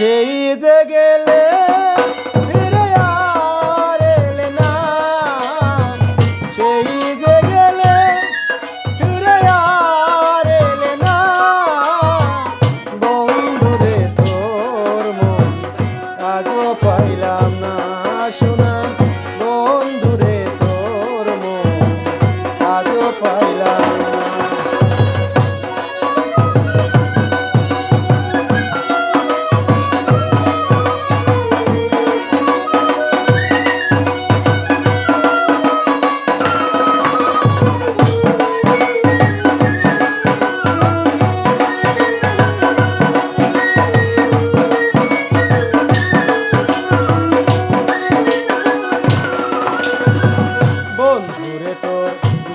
সেই যে গেলে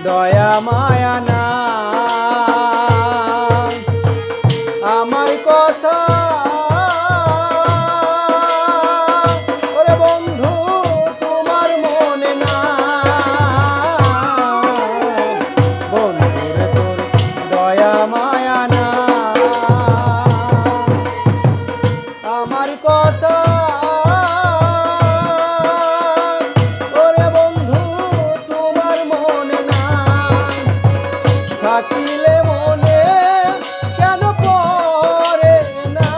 দয়া মায়া না থাকিলে মনে কেন পরে না?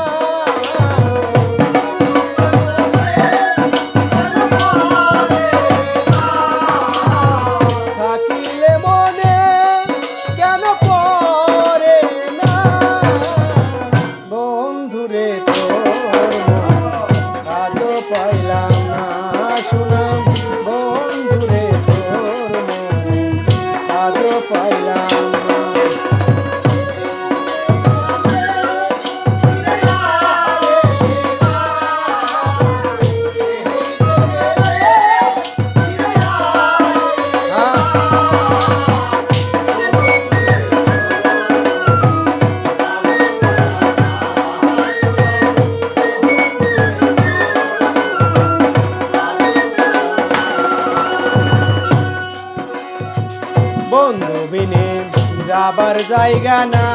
থাকিলে মনে কেন পরে না? বন্ধুরে তো যাবার জায়গা না